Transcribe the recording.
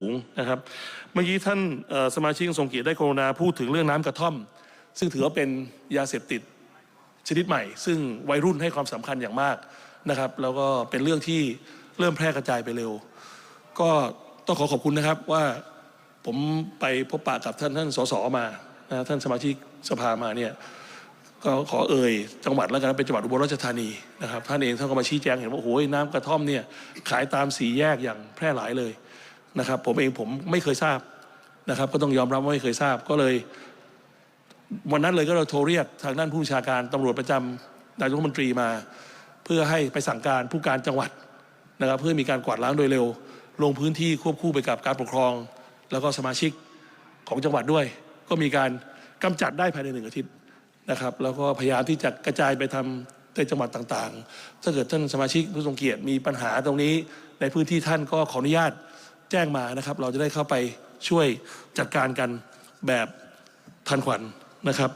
สูงนะครับเมื่อกี้ท่านสมาชิกทรงเกียรติได้กรุณาพูดถึงเรื่องน้ำกระท่อม ซึ่งถือว่าเป็นยาเสพติดชนิดใหม่ ซึ่งวัยรุ่นให้ความสำคัญอย่างมากนะครับ แล้วก็เป็นเรื่องที่เริ่มแพร่กระจายไปเร็ว ก็ต้องขอขอบคุณนะครับว่าผมไปพบปะกับท่านท่านสสมานะท่านสมาชิกสภามาเนี่ยก็ขอเอ่ยจังหวัดแล้วกันเป็นจังหวัดอุบลราชธานีนะครับท่านเองท่านก็มาชี้แจงเห็นว่าโอ้โหน้ำกระท่อมเนี่ยขายตามสีแยกอย่างแพร่หลายเลย นะครับ ผมเองผมไม่เคยทราบนะครับ ก็ต้องยอมรับว่าไม่เคยทราบก็เลย วันนั้นเลยก็เราโทรเรียกทางด้านผู้บัญชาการตำรวจประจำนายกรัฐมนตรีมา เพื่อให้ไปสั่งการผู้การจังหวัดนะครับ เพื่อมีการกวาดล้างโดยเร็ว ลงพื้นที่ควบคู่ไปกับการปกครอง แล้วก็สมาชิกของจังหวัดด้วย ก็มีการกำจัดได้ภายในหนึ่งอาทิตย์นะครับ แล้วก็พยายามที่จะกระจายไปทำในจังหวัดต่างๆ ถ้าเกิดท่านสมาชิกผู้ทรงเกียรติมีปัญหาตรงนี้ ในพื้นที่ท่านก็ขออนุญาต แจ้งมานะครับ เราจะได้เข้าไปช่วยจัดการกันแบบทันขวันนะครับ